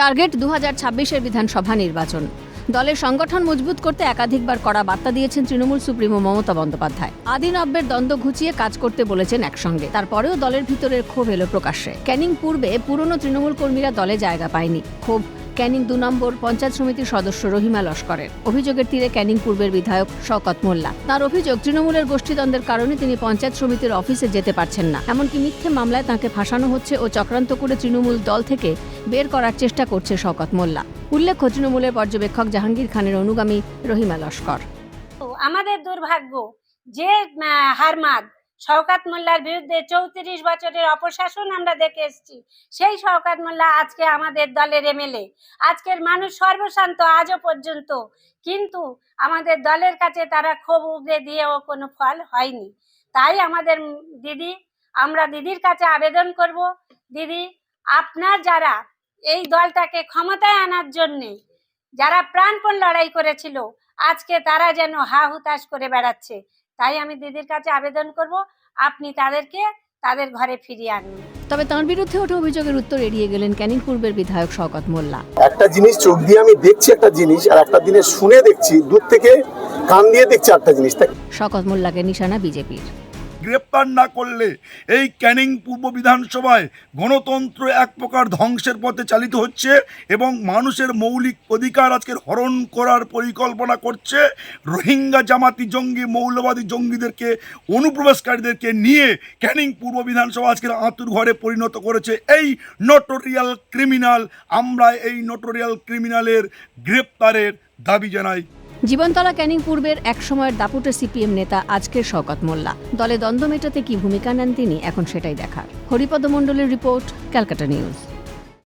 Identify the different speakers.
Speaker 1: Target দু হাজার ছাব্বিশের বিধানসভা নির্বাচন। দলের সংগঠন মজবুত করতে একাধিকবার কড়া বার্তা দিয়েছেন তৃণমূল সুপ্রিমো মমতা বন্দ্যোপাধ্যায়। আদিনব্যের দ্বন্দ্ব ঘুচিয়ে কাজ করতে বলেছেন একসঙ্গে। তারপরেও দলের ভিতরের ক্ষোভ এলো প্রকাশ্যে। ক্যানিং পূর্বে পুরনো তৃণমূল কর্মীরা দলে জায়গা পায়নি। ক্ষোভ ক্যানিং দু নম্বর পঞ্চায়েত সমিতির সদস্য রহিমা লস্করের। অভিযোগের তীরে ক্যানিং পূর্বের বিধায়ক শওকত মোল্লা। তার অভিযোগ, তৃণমূলের গোষ্ঠীদ্বন্দ্বের কারণে তিনি পঞ্চায়েত সমিতির অফিসে যেতে পারছেন না। এমনকি মিথ্যে মামলায় তাঁকে ফাঁসানো হচ্ছে ও চক্রান্ত করে তৃণমূল দল থেকে বের করার চেষ্টা করছে শওকত মোল্লা। উল্লেখ্য, তৃণমূলের পর্যবেক্ষক জাহাঙ্গীর খানের অনুগামী রহিমা লস্কর।
Speaker 2: আমাদের দুর্ভাগ্য যে হারমাদ শওকাত মোল্লার বিরুদ্ধে চৌত্রিশ বছরের অপশাসন আমরা দেখে এসেছি। সেই শওকাত মোল্লা আজকে আমাদের দলের এমএলএ আজকের মানুষ সর্বশান্ত আজও পর্যন্ত। কিন্তু আমাদের দলের কাছে তারা ক্ষোভ উগড়ে দিয়েও কোনো ফল হয়নি। তাই আমাদের দিদি, আমরা দিদির কাছে আবেদন করব, দিদি, আপনার যারা এই দলটাকে ক্ষমতায় আনার জন্যে যারা প্রাণপণ লড়াই করেছিল, আজকে তারা যেন হা হুতাশ করে বেড়াচ্ছে। তাই আমি দিদির কাছে আবেদন করব আপনি তাদেরকে তাদের ঘরে ফিরিয়ে আনুন।
Speaker 1: তবে তার বিরুদ্ধে ওঠে অভিযোগের উত্তর এড়িয়ে গেলেন ক্যানিং পূর্বের বিধায়ক শওকত মোল্লা।
Speaker 3: একটা জিনিস চোখ দিয়ে আমি দেখছি একটা জিনিস আর একটা দিনে শুনে দেখছি দূর থেকে কান দিয়ে দেখছি একটা জিনিস। শকত
Speaker 1: শওকত মোল্লাকে নিশানা বিজেপির।
Speaker 4: গ্রেপ্তার না করলে এই ক্যানিং পূর্ব বিধানসভায় গণতন্ত্র এক প্রকার ধ্বংসের পথে চালিত হচ্ছে এবং মানুষের মৌলিক অধিকার আজকের হরণ করার পরিকল্পনা করছে। রোহিঙ্গা জামাতি জঙ্গি, মৌলবাদী জঙ্গিদেরকে, অনুপ্রবেশকারীদেরকে নিয়ে ক্যানিং পূর্ব বিধানসভা আজকের আঁতুর ঘরে পরিণত করেছে। এই নটোরিয়াল ক্রিমিনাল আমরা এই নটোরিয়াল ক্রিমিনালের গ্রেপ্তারের দাবি জানাই।
Speaker 1: জীবনতলা ক্যানিং পূর্বের এক সময়ের দাপুটে সিপিএম নেতা আজকের শওকত মোল্লা। দলে দ্বন্দ্ব মেটাতে কি ভূমিকা নেন তিনি, এখন সেটাই দেখার। হরিপদ মণ্ডলের রিপোর্ট, ক্যালকাটা নিউজ।